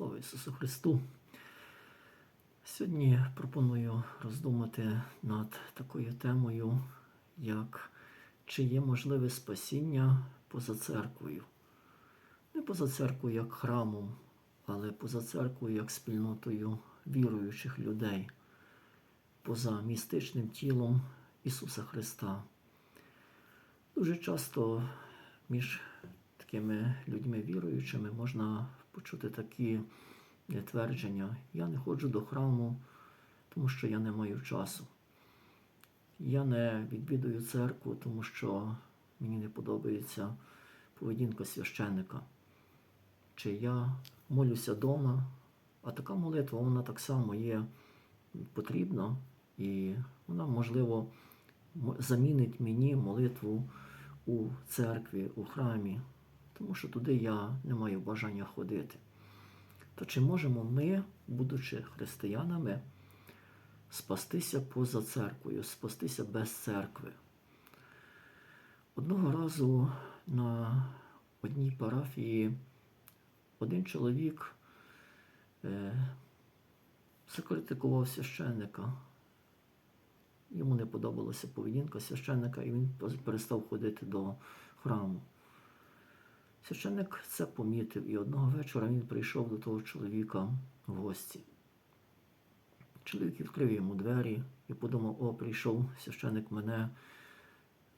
Слава Ісусу Христу! Сьогодні пропоную роздумати над такою темою, як чи є можливе спасіння поза церквою. Не поза церквою як храмом, але поза церквою як спільнотою віруючих людей, поза містичним тілом Ісуса Христа. Дуже часто між такими людьми віруючими можна почути такі е, твердження. Я не ходжу до храму, тому що я не маю часу. Я не відвідую церкву, тому що мені не подобається поведінка священника. Чи я молюся вдома, а така молитва вона так само є потрібна, і вона, можливо, замінить мені молитву у церкві, у храмі, тому що туди я не маю бажання ходити. То чи можемо ми, будучи християнами, спастися поза церквою, спастися без церкви? Одного разу на одній парафії один чоловік е, закритикував священника. Йому не подобалася поведінка священника, і він перестав ходити до храму. Священник це помітив, і одного вечора він прийшов до того чоловіка в гості. Чоловік відкрив йому двері і подумав: о, прийшов священник мене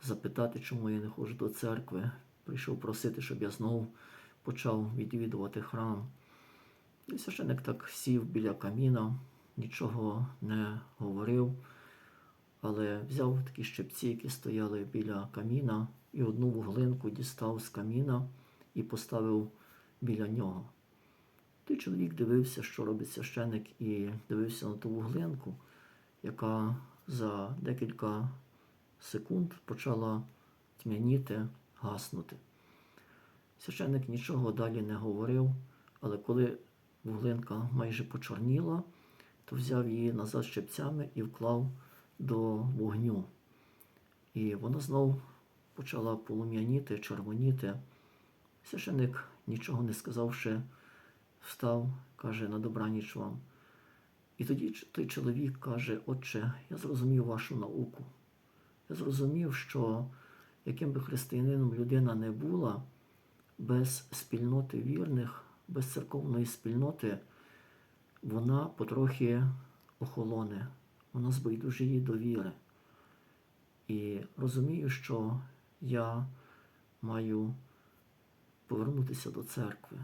запитати, чому я не ходжу до церкви. Прийшов просити, щоб я знову почав відвідувати храм. І священник так сів біля каміна, нічого не говорив, але взяв такі щепці, які стояли біля каміна, і одну вуглинку дістав з каміна і поставив біля нього. Той чоловік дивився, що робить священик, і дивився на ту вуглинку, яка за декілька секунд почала тьмяніти, гаснути. Священник нічого далі не говорив, але коли вуглинка майже почорніла, то взяв її назад щепцями і вклав до вогню. І вона знов почала полум'яніти, червоніти. Священик, нічого не сказавши, встав, каже, на добраніч вам. І тоді той чоловік каже, Отче, я зрозумів вашу науку. Я зрозумів, що яким би християнином людина не була, без спільноти вірних, без церковної спільноти, вона потрохи охолоне, вона збайдужіє до віри. І розумію, що я маю повернутися до церкви.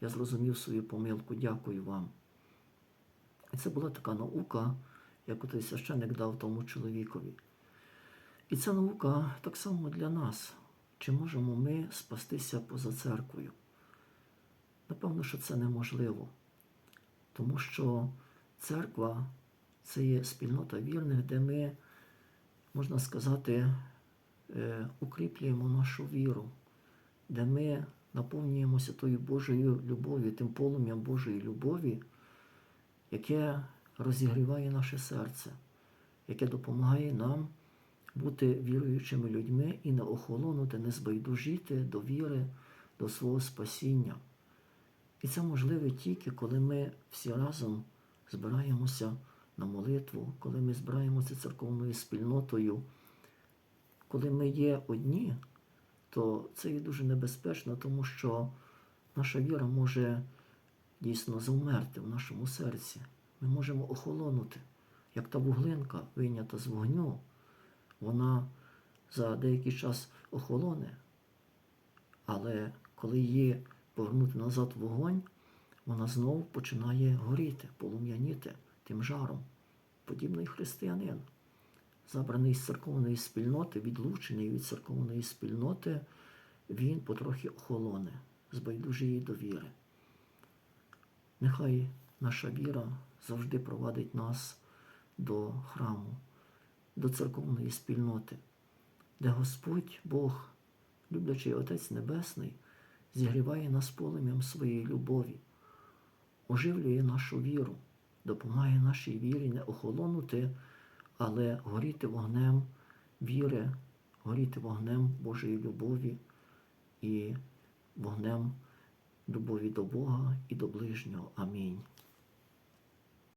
Я зрозумів свою помилку, дякую вам. І це була така наука, яку той священник дав тому чоловікові. І ця наука так само для нас. Чи можемо ми спастися поза церквою? Напевно, що це неможливо, тому що церква це є спільнота вірних, де ми, можна сказати, е, укріплюємо нашу віру, де ми наповнюємося тою Божою любов'ю, тим полум'ям Божої любові, яке розігріває наше серце, яке допомагає нам бути віруючими людьми і не охолонути, не збайдужити до віри, до свого спасіння. І це можливо тільки, коли ми всі разом збираємося на молитву, коли ми збираємося церковною спільнотою. Коли ми є одні, то це є дуже небезпечно, тому що наша віра може дійсно завмерти в нашому серці. Ми можемо охолонути, як та вуглинка, вийнята з вогню, вона за деякий час охолоне, але коли її повернути назад вогонь, вона знову починає горіти, полум'яніти тим жаром. Подібний християнин, забраний з церковної спільноти, відлучений від церковної спільноти, він потрохи охолоне, збайдужіє до віри. Нехай наша віра завжди провадить нас до храму, до церковної спільноти, де Господь Бог, люблячий Отець Небесний, зігріває нас полум'ям своєї любові, оживлює нашу віру, допомагає нашій вірі не охолонути, але горіти вогнем віри, горіти вогнем Божої любові і вогнем любові до Бога і до ближнього. Амінь.